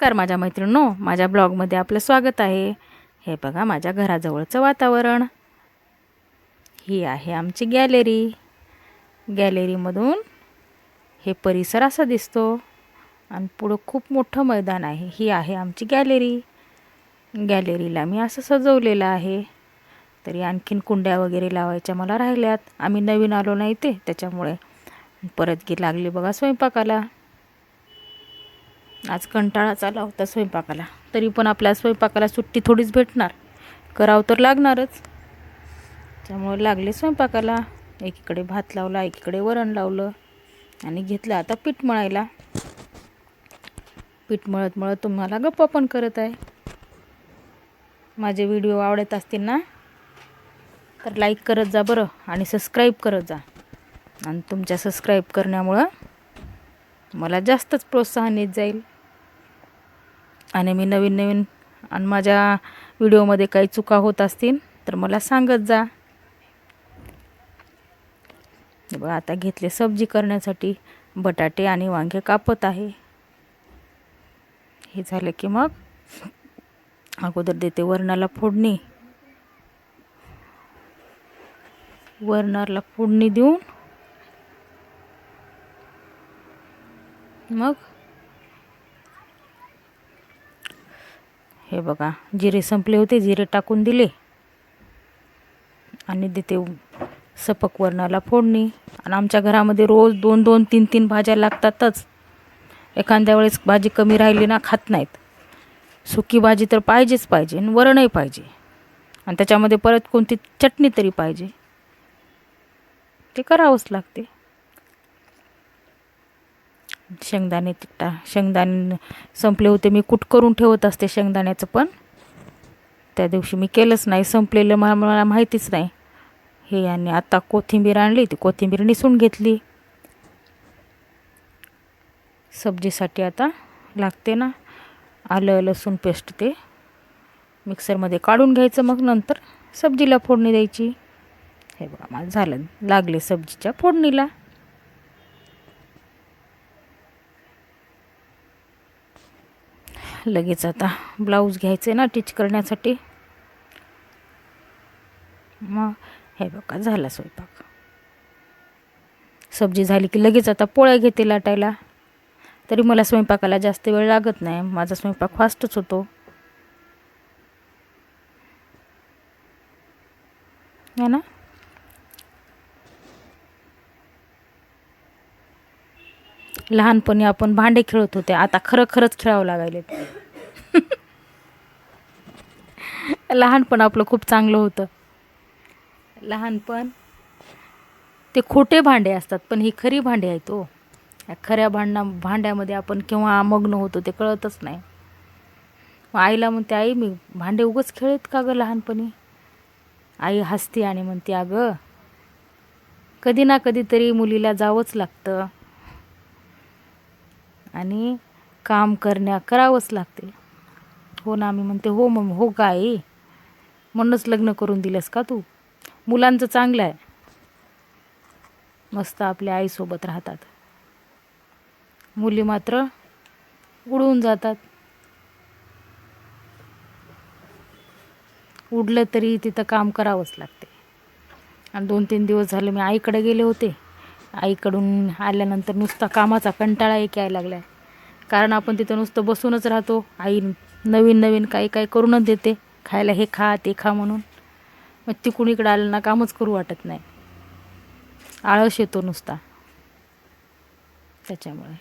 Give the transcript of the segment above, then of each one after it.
नमस्कार माझ्या मैत्रिणींनो माझ्या ब्लॉगमध्ये आपलं स्वागत आहे. हे बघा माझ्या घराजवळचं वातावरण. ही आहे आमची गॅलरी. गॅलरीमधून हे परिसर असा दिसतो आणि पुढं खूप मोठं मैदान आहे. ही आहे आमची गॅलरी. गॅलरीला मी असं सजवलेलं आहे. तरी आणखीन कुंड्या वगैरे लावायच्या मला राहिल्यात. आम्ही नवीन आलो नाही ते त्याच्यामुळे परत गी लागली बघा स्वयंपाकाला. आज कंटाळा आला होता स्वयंपाकाला. तरी पण आपल्या स्वयंपाकाला सुट्टी थोडीच भेटणार. करावं तर लागणारच. त्यामुळे लागले स्वयंपाकाला. एकीकडे भात लावला एकीकडे वरण लावलं आणि घेतलं आता पीठ मळायला. पीठ मळत मळत तुम्हाला गप्पा पण करत आहे. माझे व्हिडिओ आवडत असतील ना तर लाईक करत जा बरं आणि सबस्क्राईब करत जा. आणि तुमच्या सबस्क्राईब करण्यामुळं मला जास्तच प्रोत्साहन येत जाईल. आणि मी नवीन नवीन आणि माझ्या व्हिडिओमध्ये काही चुका होत असतील तर मला सांगत जा. बघा आता घेतले सब्जी करण्यासाठी बटाटे आणि वांगे कापत आहे. हे झालं की मग अगोदर देते वरणाला फोडणी. वरणाला फोडणी देऊन मग हे बघा जिरे संपले होते जिरे टाकून दिले. आणि देते सपक वरणाला फोडणी. आणि आमच्या घरामध्ये रोज दोन दोन तीन तीन भाज्या लागतातच. एखाद्या वेळेस भाजी कमी राहिली ना खात नाहीत. सुकी भाजी तर पाहिजेच पाहिजे आणि वरणही पाहिजे. आणि त्याच्यामध्ये परत कोणती चटणी तरी पाहिजे. ते करावंच लागते. शेंगदाणे तिकटा शेंगदाणे संपले होते मी कुट करून ठेवत असते शेंगदाण्याचं पण. त्या दिवशी मी केलंच नाही संपलेलं मला मला माहितीच नाही. हे आणि आता कोथिंबीर आणली ती कोथिंबीर निसून घेतली. सब्जीसाठी आता लागते ना आलं लसूण पेस्ट ते. मिक्सरमध्ये काढून घ्यायचं मग नंतर सब्जीला फोडणी द्यायची. हे बघा मला झालं लागले सब्जीच्या फोडणीला. लगेच आता ब्लाऊज घ्यायचे ना टिच करण्यासाठी. मग हे बघा झाला स्वयंपाक. सब्जी झाली की लगेच आता पोळ्या घेते लाटायला. तरी मला स्वयंपाकाला जास्त वेळ लागत नाही. माझा स्वयंपाक फास्टच होतो. है ना? लहानपणी आपण भांडे खेळत होते. आता खरं खरंच खेळावं लागायले लहानपण आपलं खूप चांगलं होतं. लहानपण ते खोटे भांडे असतात पण ही खरी भांडे आहेत हो. या खऱ्या भांडणा भांड्यामध्ये आपण केव्हा मग्न होतो ते कळतच नाही. मग आईला म्हणते आई मी भांडे उगच खेळत का गं लहानपणी? आई हसते आणि म्हणते अगं कधी ना कधीतरी मुलीला जावंच लागतं. आणि काम करण्या करावंच लागते. हो ना मी म्हणते हो मग हो काय म्हणूनच लग्न करून दिलंस का तू? मुलांचं चांगलं आहे. मस्त आपल्या आईसोबत राहतात. मुली मात्र उडून जातात. उडलं तरी तिथं काम करावंच लागते. आणि दोन तीन दिवस झाले मी आईकडे गेले होते. आईकडून आल्यानंतर नुसता कामाचा कंटाळा एक यायला लागला आहे कारण आपण तिथं नुसतं बसूनच राहतो. आई नवीन नवीन काही काही करूनच देते. खायला हे खा ते खा म्हणून. मग तिकडून इकडं आलं ना कामच करू वाटत नाही. आळस येतो नुसता. त्याच्यामुळे.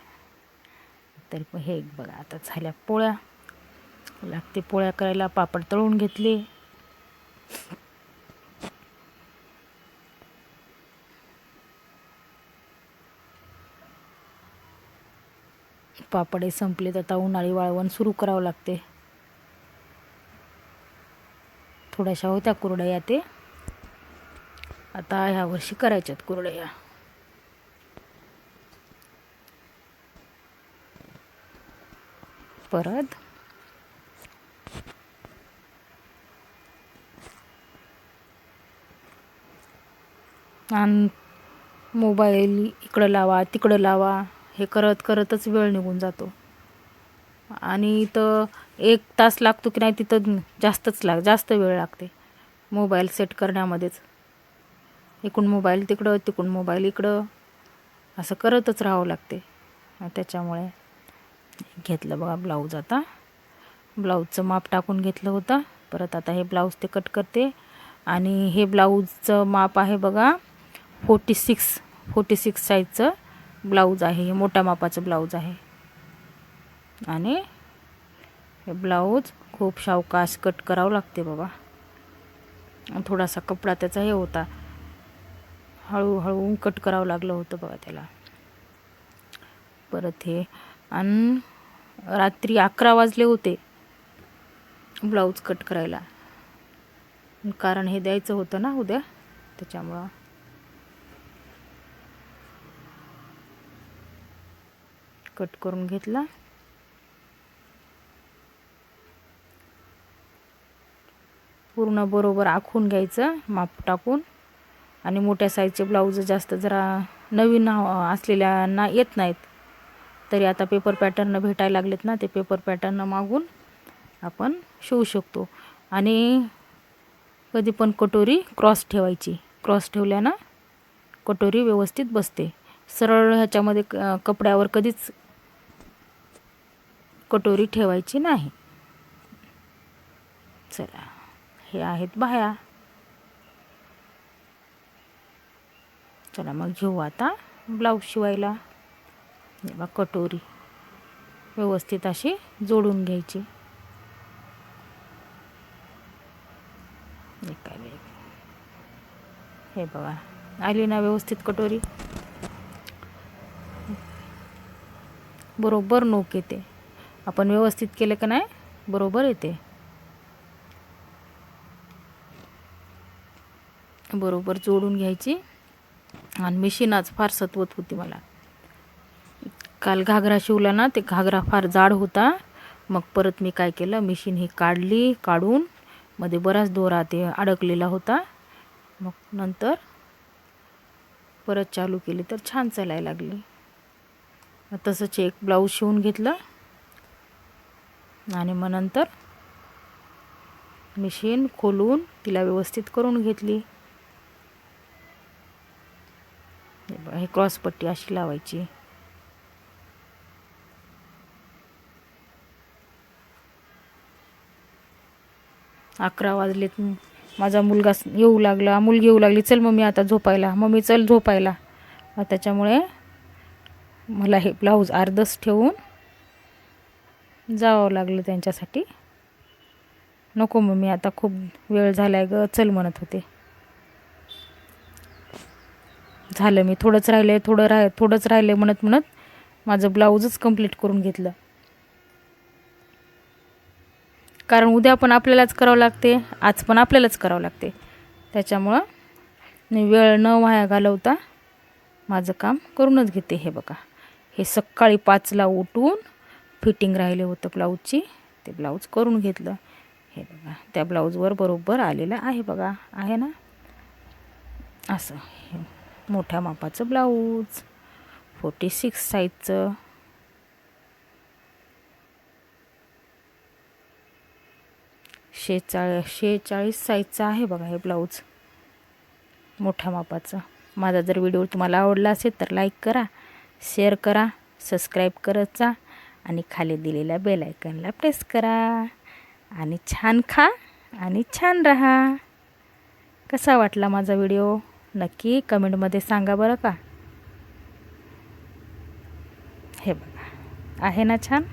तरी पण हे बघा आता झाल्या पोळ्या. लागते पोळ्या करायला पापड तळून घेतले. पापडे संपले तर आता उन्हाळी वाळवण सुरू करावं लागते. थोड्याशा होत्या कुरडया ते. आता ह्या वर्षी करायच्यात कुरडया. परत? आणि मोबाईल इकडं लावा तिकडं लावा. हे करत करतच वेळ निघून जातो. आणि इथं एक तास लागतो की नाही तिथं जास्तच लाग जास्त वेळ लागते. मोबाईल सेट करण्यामध्येच. इकडून मोबाईल तिकडं तिकडून मोबाईल इकडं. असं करतच राहावं लागते. त्याच्यामुळे घेतलं बघा ब्लाऊज आता. ब्लाऊजचं माप टाकून घेतलं होतं. परत आता हे ब्लाऊज ते कट करते. आणि हे ब्लाऊजचं माप आहे बघा फोर्टी सिक्स फोर्टी सिक्स साईजचं ब्लाऊज आहे हे मोठ्या मापाचं ब्लाऊज आहे. आणि हे ब्लाऊज खूप सावकाश कट करावं लागते बाबा. थोडासा कपडा त्याचा हे होता. हळूहळू कट करावं लागलं होतं बघा त्याला. परत हे आणि रात्री अकरा वाजले होते ब्लाऊज कट करायला. कारण हे द्यायचं होतं ना उद्या त्याच्यामुळं कट करून घेतला. पूर्ण बरोबर आखून घ्यायचं माप टाकून. आणि मोठ्या साईजचे ब्लाऊज जास्त जरा नवीन असलेल्यांना येत नाहीत. तरी आता पेपर पॅटर्न भेटायला लागलेत ना ते पेपर पॅटर्न मागून आपण शिवू शकतो. आणि कधी पण कटोरी क्रॉस ठेवायची. क्रॉस ठेवल्यानं कटोरी व्यवस्थित बसते. सरळ ह्याच्यामध्ये क कपड्यावर कधीच कटोरी ठेवायची नाही. चला हे आहेत बाह्या चला मग घेऊ आता ब्लाऊज शिवायला. बा कटोरी. व्यवस्थित अशी जोडून घ्यायची. हे बघा आली ना व्यवस्थित कटोरी. बरोबर नोक येते. आपण व्यवस्थित केलं का नाही बरोबर येते. बरोबर जोडून घ्यायची. आणि मिशीनाच फार सत्वत होती मला. काल घागरा शिवला ना ते घागरा फार जाड होता. मग परत मी काय केलं मिशीन ही काढली काढून मध्ये बराच दोरा ते अडकलेला होता. मग नंतर परत चालू केली तर छान चालायला लागली. तसंच एक ब्लाऊज शिवून घेतलं. आणि मग नंतर मिशीन खोलून तिला व्यवस्थित करून घेतली. हे क्रॉसपट्टी अशी लावायची. अकरा वाजलेत. माझा मुलगा येऊ लागला. मुलगी येऊ लागली. चल मम्मी आता झोपायला. मम्मी चल झोपायला. त्याच्यामुळे मला हे ब्लाऊज अर्धच ठेवून जावं लागलं त्यांच्यासाठी. नको मम्मी आता खूप वेळ झाला आहे ग चल म्हणत होते. झालं मी थोडंच राहिलं आहे थोडं राह थोडंच राहिलं आहे म्हणत म्हणत माझं ब्लाऊजच कंप्लीट करून घेतलं. कारण उद्या पण आपल्यालाच करावं लागते आज पण आपल्यालाच करावं लागते. त्याच्यामुळं मी वेळ न वाया घालवता माझं काम करूनच घेते हे बघा. हे सकाळी पाचला उठून फिटिंग राहिलं होतं ब्लाऊजची. ते ब्लाऊज करून घेतलं. हे बघा त्या ब्लाऊजवर बरोबर आलेलं आहे बघा आहे ना? असं हे मोठ्या मापाचं ब्लाऊज फोर्टी सिक्स साईजचं शेचाळ शेचाळीस साईजचं आहे बघा हे ब्लाऊज. मोठ्या मापाचं. माझा जर व्हिडिओ तुम्हाला आवडला असेल तर लाईक करा शेअर करा सबस्क्राईब करत जा. आणि खाली दिलेल्या बेल आयकनला प्रेस करा. आणि छान खा आणि छान राहा. कसा वाटला माझा व्हिडिओ? नक्की कमेंटमध्ये सांगा बरं का. हे बघा. आहे ना छान?